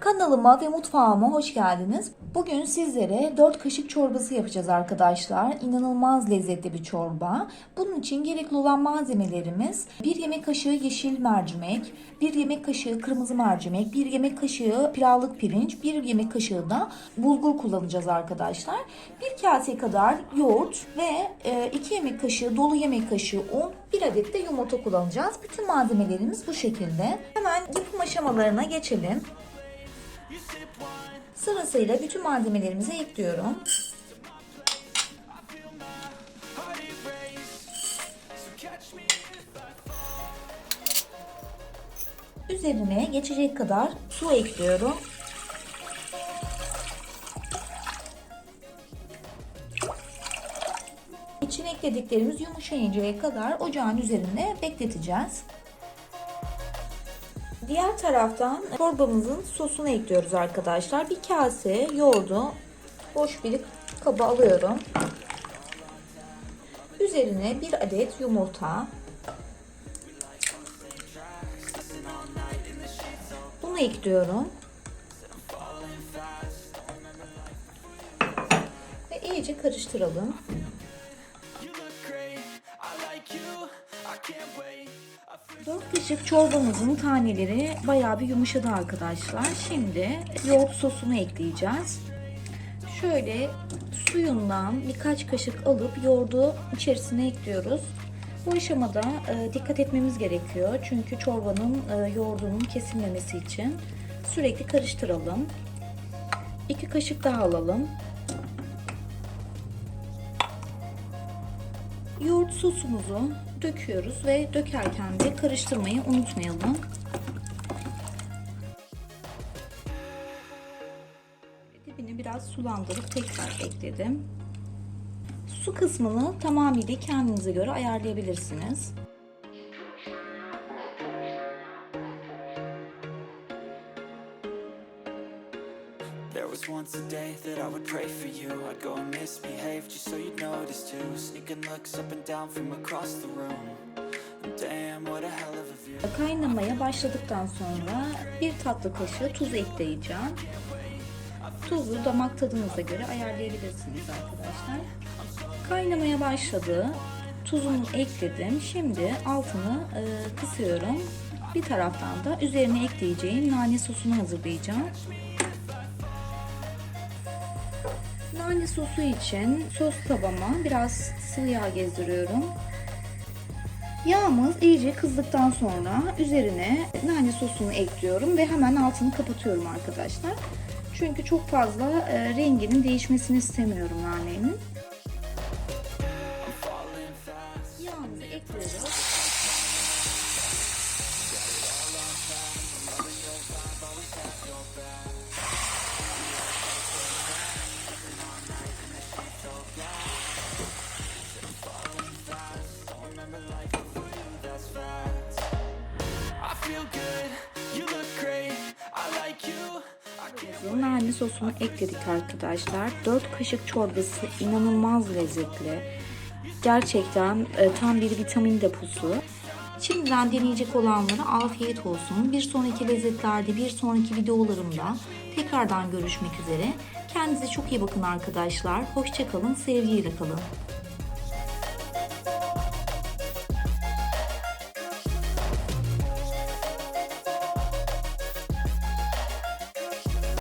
Kanalıma ve mutfağıma hoş geldiniz. Bugün sizlere 4 kaşık çorbası yapacağız arkadaşlar. İnanılmaz lezzetli bir çorba. Bunun için gerekli olan malzemelerimiz 1 yemek kaşığı yeşil mercimek, 1 yemek kaşığı kırmızı mercimek, 1 yemek kaşığı pilavlık pirinç, 1 yemek kaşığı da bulgur kullanacağız arkadaşlar. 1 kase kadar yoğurt ve 2 yemek kaşığı dolu yemek kaşığı un, 1 adet de yumurta kullanacağız. Bütün malzemelerimiz bu şekilde. Hemen yapım aşamalarına geçelim. Sırasıyla bütün malzemelerimizi ekliyorum. Üzerine geçecek kadar su ekliyorum. İçine eklediklerimiz yumuşayıncaya kadar ocağın üzerinde bekleteceğiz. Diğer taraftan çorbamızın sosunu ekliyoruz arkadaşlar. Bir kase yoğurdu boş bir kaba alıyorum. Üzerine bir adet yumurta. Bunu ekliyorum. Ve iyice karıştıralım. 4 kaşık çorbamızın taneleri bayağı bir yumuşadı arkadaşlar. Şimdi yoğurt sosunu ekleyeceğiz. Şöyle suyundan birkaç kaşık alıp yoğurdu içerisine ekliyoruz. Bu aşamada e, dikkat etmemiz gerekiyor. Çünkü çorbanın e, yoğurdunun kesilmemesi için sürekli karıştıralım. 2 kaşık daha alalım. Yoğurt sosumuzu döküyoruz ve dökerken de karıştırmayı unutmayalım. Dibini biraz sulandırıp tekrar ekledim. Su kısmını tamamıyla kendinize göre ayarlayabilirsiniz. There was once a day that I would pray for you I'd go and misbehave just so you'd notice too Sneaking looks up and down from across the room damn, what a hell of a view Kaynamaya başladıktan sonra bir tatlı kaşığı tuz ekleyeceğim. Tuzu damak tadınıza göre ayarlayabilirsiniz arkadaşlar. Kaynamaya başladı. Tuzunu ekledim. Şimdi altını e, kısıyorum. Bir taraftan da üzerine ekleyeceğim nane sosunu hazırlayacağım. Nane sosu için sos tabama biraz sıvı yağ gezdiriyorum. Yağımız iyice kızdıktan sonra üzerine nane sosunu ekliyorum ve hemen altını kapatıyorum arkadaşlar. Çünkü çok fazla e, renginin değişmesini istemiyorum nanenin. Yağımızı ekliyoruz. Nane sosunu ekledik arkadaşlar. 4 kaşık çorbası inanılmaz lezzetli. Gerçekten e, tam bir vitamin deposu. Şimdiden deneyecek olanlara afiyet olsun. Bir sonraki lezzetlerde, bir sonraki videolarımda tekrardan görüşmek üzere. Kendinize çok iyi bakın arkadaşlar. Hoşçakalın, sevgiyle kalın.